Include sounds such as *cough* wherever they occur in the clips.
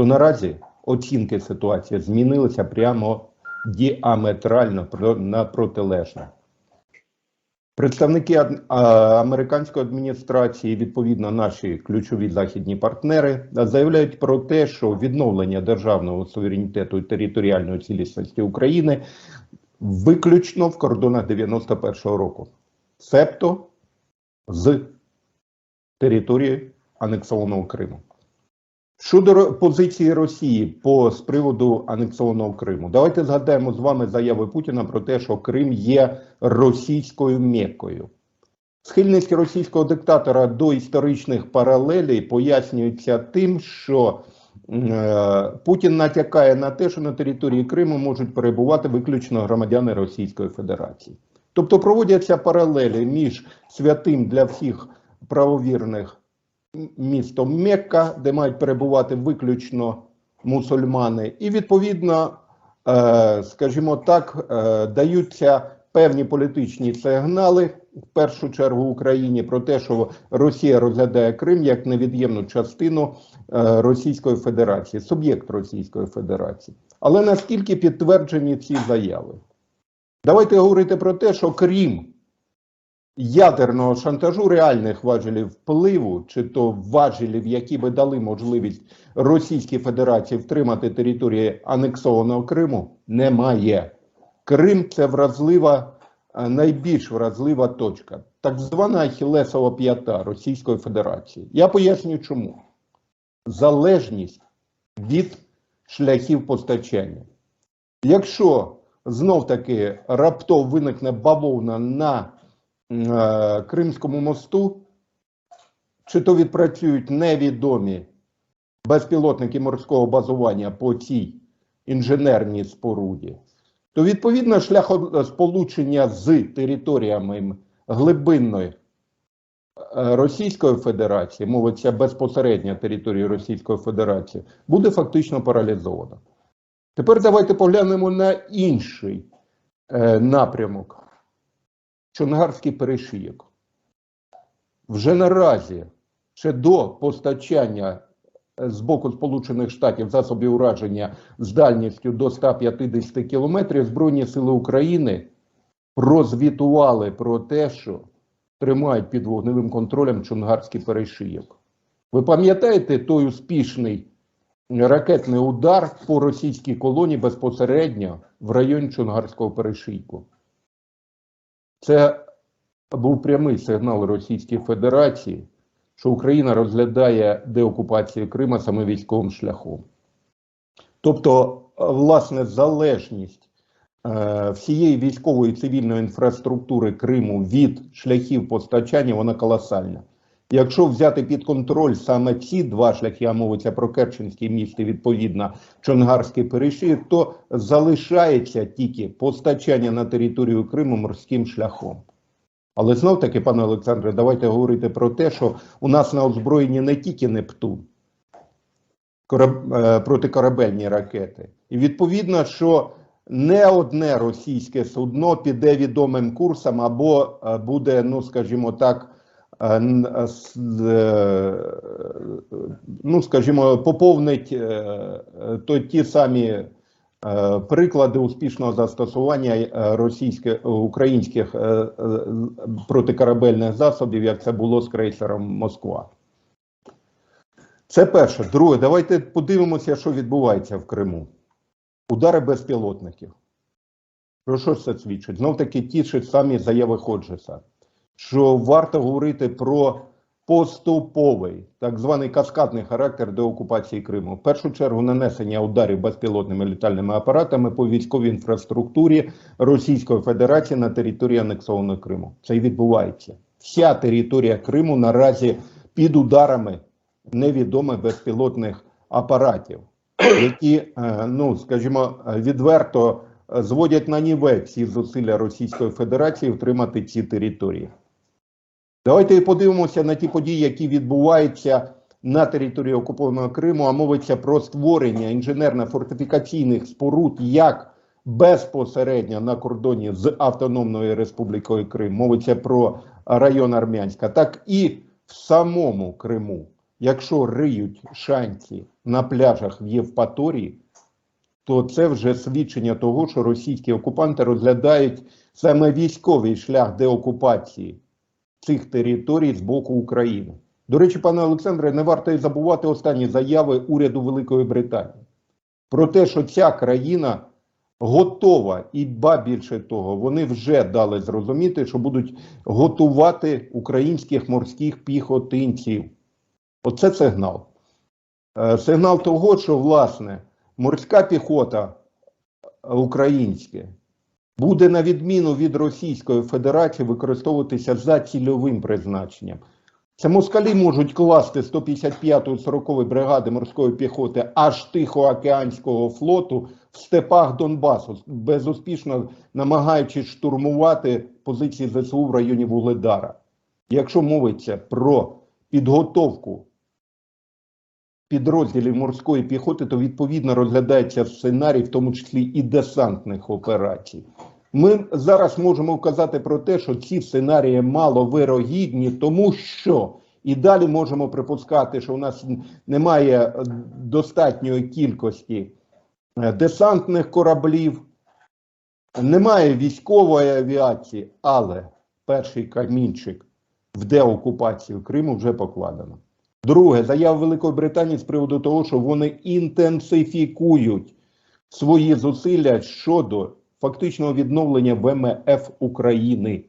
то наразі оцінки ситуації змінилися прямо діаметрально на протилежне. Представники американської адміністрації, відповідно, наші ключові західні партнери, заявляють про те, що відновлення державного суверенітету і територіальної цілісності України виключно в кордонах 91-го року, себто з території анексованого Криму. Щодо позиції Росії по з приводу анексованого Криму, давайте згадаємо з вами заяви Путіна про те, що Крим є російською мекою. Схильність російського диктатора до історичних паралелей пояснюється тим, що е, Путін натякає на те, що на території Криму можуть перебувати виключно громадяни Російської Федерації. Тобто проводяться паралелі між святим для всіх правовірних містом Мекка, де мають перебувати виключно мусульмани, і відповідно, е, скажімо так, е, даються певні політичні сигнали в першу чергу Україні про те, що Росія розглядає Крим як невід'ємну частину е, Російської Федерації, суб'єкт Російської Федерації. Але наскільки підтверджені ці заяви? Давайте говорити про те, що крім ядерного шантажу реальних важелів впливу, чи то важелів, які би дали можливість Російській Федерації втримати території анексованого Криму, немає. Крим це вразлива, е, найбільш вразлива точка, так звана Ахілесова п'ята Російської Федерації. Я поясню чому. Залежність від шляхів постачання. Якщо знов таки раптово виникне бавовна на Кримському мосту, чи то відпрацюють невідомі безпілотники морського базування по цій інженерній споруді, то відповідно шлях сполучення з територіями глибинної е, Російської Федерації, мовиться безпосередньо території Російської Федерації, буде фактично паралізовано. Тепер давайте поглянемо на інший е, напрямок. Чонгарський перешийок. Вже наразі, ще до постачання е, з боку Сполучених Штатів засобів ураження з дальністю до 150 кілометрів, Збройні Сили України прозвітували про те, що тримають під вогневим контролем Чонгарський перешийок. Ви пам'ятаєте той успішний ракетний удар по російській колонії безпосередньо в районі Чонгарського перешийку? Це був прямий сигнал Російській Федерації, що Україна розглядає деокупацію Крима саме військовим шляхом. Тобто, е, власне, залежність е, всієї військової цивільної інфраструктури Криму від шляхів постачання, вона колосальна. Якщо взяти під контроль саме ці два шляхи, а мовиться про Керченський міст і відповідно Чонгарський перешийок, то залишається тільки постачання на територію Криму морським шляхом. Але знов таки, пане Олександре, давайте говорити про те, що у нас на озброєнні не тільки Нептун, кораб, е, протикорабельні ракети. І відповідно, що не одне російське судно піде відомим курсом або е, буде, ну скажімо так, ну скажімо, поповнить е, е, то ті самі е, приклади успішного застосування е, російських українських е, е, протикорабельних засобів, як це було з крейсером Москва. Це перше. Друге, давайте подивимося, що відбувається в Криму. Удари безпілотників. Про що це свідчить? Знов таки ті ж самі заяви Ходжеса, що варто говорити про поступовий, так званий каскадний характер деокупації Криму. В першу чергу нанесення ударів безпілотними літальними апаратами по військовій інфраструктурі Російської Федерації на території анексованого Криму. Це і відбувається. Вся територія Криму наразі під ударами невідомих безпілотних апаратів, які, е, ну скажімо, відверто зводять на нівець всі зусилля Російської Федерації втримати ці території. Давайте подивимося на ті події, які відбуваються на території окупованого Криму, а мовиться про створення інженерно-фортифікаційних споруд як безпосередньо на кордоні з Автономною Республікою Крим, мовиться про район Армянська, так і в самому Криму. якщо риють шанці на пляжах в Євпаторії, то це вже свідчення того, що російські окупанти розглядають саме військовий шлях деокупації цих територій з боку України. До речі, пане Олександре, не варто і забувати останні заяви уряду Великої Британії про те, що ця країна готова, і ба більше того, вони вже дали зрозуміти, що будуть готувати українських морських піхотинців. Оце сигнал. Е, Сигнал того, що власне морська піхота українська буде на відміну від Російської Федерації використовуватися за цільовим призначенням. Це москалі можуть класти 155-ї 40-ї бригади морської піхоти аж Тихоокеанського флоту в степах Донбасу, безуспішно намагаючись штурмувати позиції ЗСУ в районі Вугледара. Якщо мовиться про підготовку підрозділів морської піхоти, то відповідно розглядається сценарій, в тому числі і десантних операцій. Ми зараз можемо вказати про те, що ці сценарії маловирогідні, тому що і далі можемо припускати, що у нас немає достатньої кількості е, десантних кораблів, немає військової авіації, але перший камінчик в деокупацію Криму вже покладено. Друге, заява Великої Британії з приводу того, що вони інтенсифікують свої зусилля щодо фактичного відновлення ВМФ України.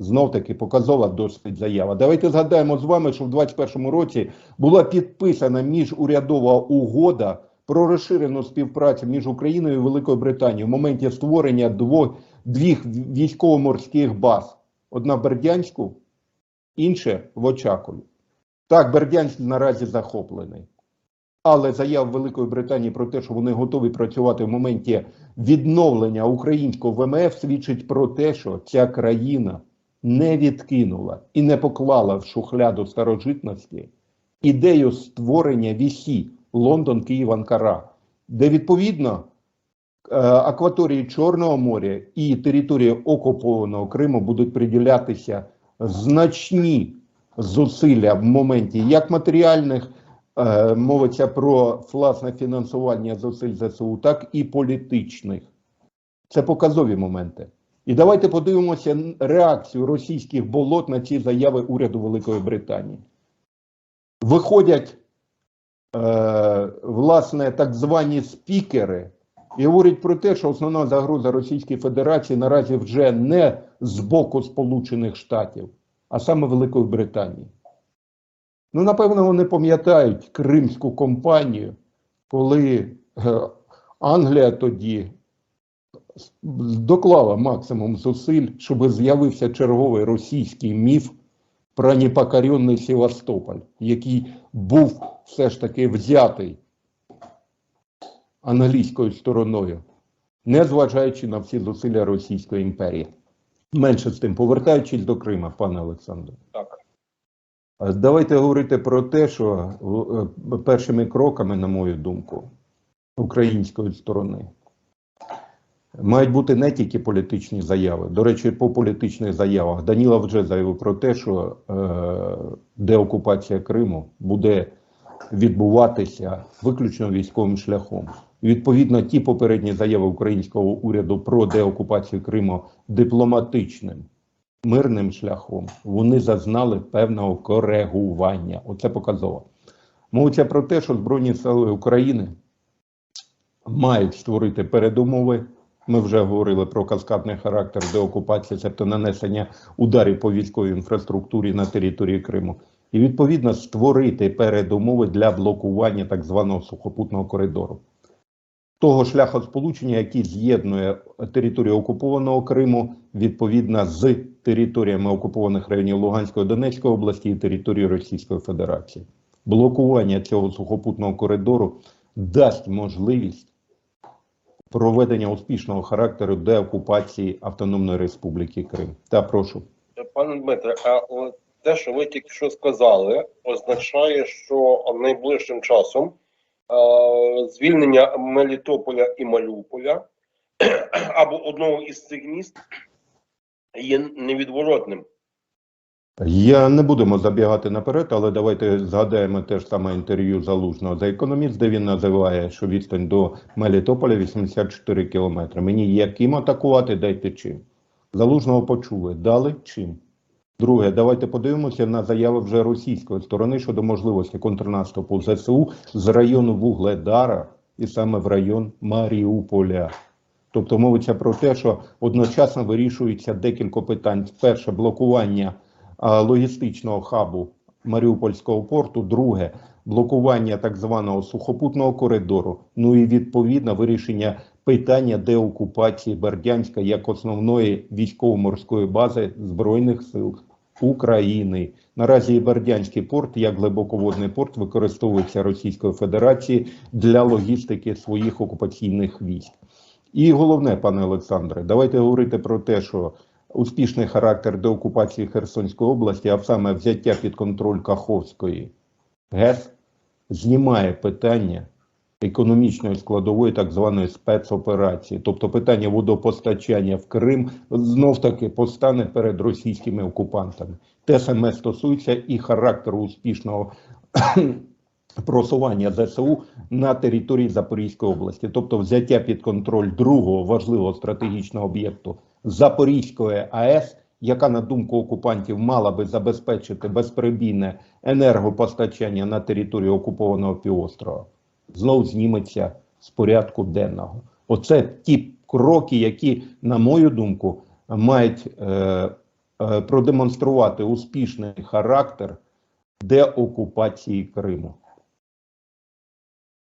Знов таки показова досить заява. Давайте згадаємо з вами, що в 2021 році була підписана міжурядова угода про розширену співпрацю між Україною і Великою Британією в моменті створення двох двох військово-морських баз: одна в Бердянську, інша в Очакові. Так, Бердянськ наразі захоплений. Але заяв Великої Британії про те, що вони готові працювати в моменті відновлення українського ВМФ, свідчить про те, що ця країна не відкинула і не поклала в шухляду старожитності ідею створення вісі Лондон, Київ, Анкара, де відповідно е, акваторії Чорного моря і території окупованого Криму будуть приділятися значні зусилля в моменті як матеріальних, е, мовиться про власне фінансування зусиль ЗСУ, так і політичних. Це показові моменти. І давайте подивимося реакцію російських болот на ці заяви уряду Великої Британії. Виходять, е, власне, так звані спікери і говорять про те, що основна загроза Російської Федерації наразі вже не з боку Сполучених Штатів, а саме Великої Британії. Ну, напевно, вони пам'ятають Кримську компанію, коли е, Англія тоді доклала максимум зусиль, щоб з'явився черговий російський міф про непокоренний Севастополь, який був все ж таки взятий англійською стороною, не зважаючи на всі зусилля Російської імперії. Менше з тим, повертаючись до Крима, пане Олександре. Так. Давайте говорити про те, що е, першими кроками, на мою думку, української сторони мають бути не тільки політичні заяви. До речі, по політичних заявах Даніла вже заявив про те, що е, деокупація Криму буде відбуватися виключно військовим шляхом. Відповідно, ті попередні заяви українського уряду про деокупацію Криму дипломатичним мирним шляхом вони зазнали певного коригування. Оце показово. Мовиться про те, що Збройні Сили України мають створити передумови. Ми вже говорили про каскадний характер деокупації, тобто нанесення ударів по військовій інфраструктурі на території Криму, і відповідно створити передумови для блокування так званого сухопутного коридору. Того шляхосполучення, який з'єднує територію окупованого Криму відповідно з територіями окупованих районів Луганської Донецької області і території Російської Федерації. Блокування цього сухопутного коридору дасть можливість проведення успішного характеру деокупації Автономної Республіки Крим. Та прошу. Пане Дмитре, а те, що ви тільки що сказали, означає, що найближчим часом звільнення Мелітополя і Маріуполя *clears throat* або одного із цих міст є невідворотним. Я не будемо забігати наперед, але давайте згадаємо те ж саме інтерв'ю залужного за економіст, де він називає, що відстань до Мелітополя 84 кілометри. Мені є ким атакувати, дайте чим. Залужного почули, дали чим. Друге, давайте подивимося на заяви вже російської сторони щодо можливості контрнаступу ЗСУ з району Вугледара і саме в район Маріуполя. Тобто мовиться про те, що одночасно вирішується декілька питань. Перше блокування логістичного хабу Маріупольського порту. Друге блокування так званого сухопутного коридору. Ну і відповідно вирішення питання деокупації Бердянська як основної військово-морської бази Збройних сил України. Наразі Бердянський порт як глибоководний порт використовується Російською Федерацією для логістики своїх окупаційних військ. І головне, пане Олександре, давайте говорити про те, що успішний характер деокупації Херсонської області, а саме взяття під контроль Каховської ГЕС, знімає питання економічної складової так званої спецоперації, тобто питання водопостачання в Крим знов таки постане перед російськими окупантами. Те саме стосується і характеру успішного *coughs* просування ЗСУ на території Запорізької області, тобто взяття під контроль другого важливого стратегічного об'єкту Запорізької АЕС, яка на думку окупантів мала би забезпечити безперебійне енергопостачання на території окупованого півострова, знов зніметься з порядку денного. Оце ті кроки, які, на мою думку, мають е, е, продемонструвати успішний характер деокупації Криму.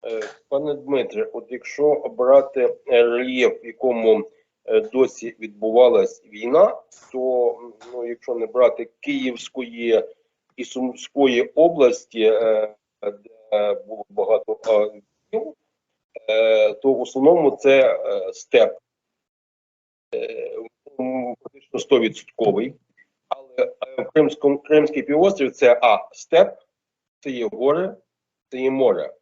Е, Пане Дмитре, от якщо брати е, рельєф, в якому е, досі відбувалась війна, то ну, якщо не брати Київської і Сумської області, де було багато е, війн, е, то в основному це е, степ Е, практично 100%. Але е, Кримському, Кримський півострів це А, степ, це є гори, це є море.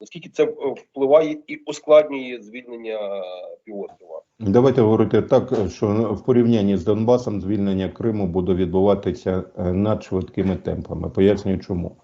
Наскільки це е, впливає і ускладнює звільнення е, півострова? Давайте говорити так, що в порівнянні з Донбасом звільнення Криму буде відбуватися е, надшвидкими темпами. Пояснюю, чому.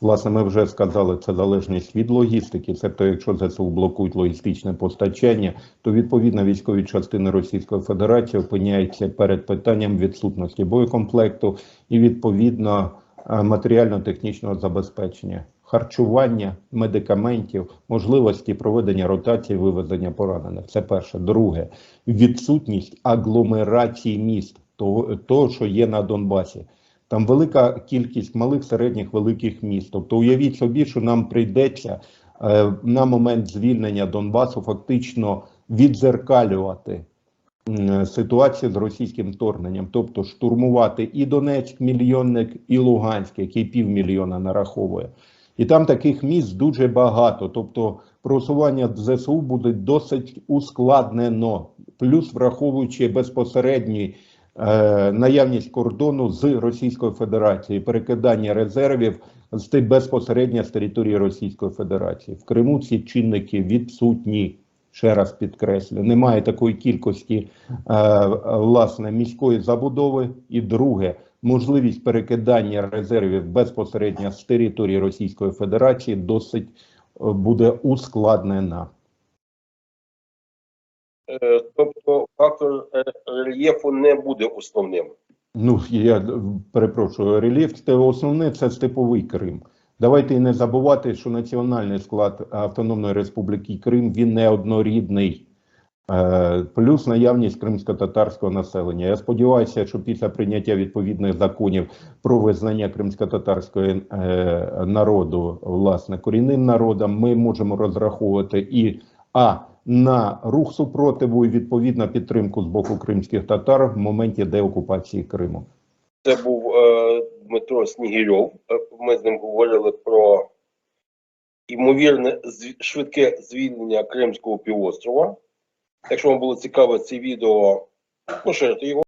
Власне, ми вже сказали, це залежність від логістики. Тобто, якщо ЗСУ блокують логістичне постачання, то відповідно військові частини Російської Федерації опиняються перед питанням відсутності боєкомплекту і відповідно е, матеріально-технічного забезпечення, харчування, медикаментів, можливості проведення ротації, вивезення поранених. Це перше. Друге, відсутність агломерації міст, того, того що є на Донбасі. Там велика кількість малих, середніх, великих міст. Тобто, уявіть собі, що нам прийдеться е, на момент звільнення Донбасу фактично відзеркалювати м, ситуацію з російським вторгненням, тобто штурмувати і Донецьк, мільйонник, і Луганськ, який півмільйона нараховує. І там таких міст дуже багато. Тобто просування ЗСУ буде досить ускладнено, плюс враховуючи безпосередній е, наявність кордону з Російською Федерацією, перекидання резервів з безпосередньо з території Російської Федерації. В Криму ці чинники відсутні. Ще раз підкреслю, немає такої кількості е, власне міської забудови. І друге, можливість перекидання резервів безпосередньо з території Російської Федерації досить е, буде ускладнена. Е, Тобто фактор е, рельєфу не буде основним. Ну я перепрошую, рельєф це основне це степовий Крим. Давайте не забувати, що національний склад Автономної Республіки Крим він не однорідний. Е, Плюс наявність кримсько-татарського населення. Я сподіваюся, що після прийняття відповідних законів про визнання кримсько-татарського народу власне корінним народом, ми можемо розраховувати і а на рух супротиву і відповідна підтримку з боку кримських татар в моменті деокупації Криму. Це був е, Дмитро Снігільов. Е, Ми з ним говорили про ймовірне швидке звільнення Кримського півострова. Якщо вам було цікаве це відео, поширте його.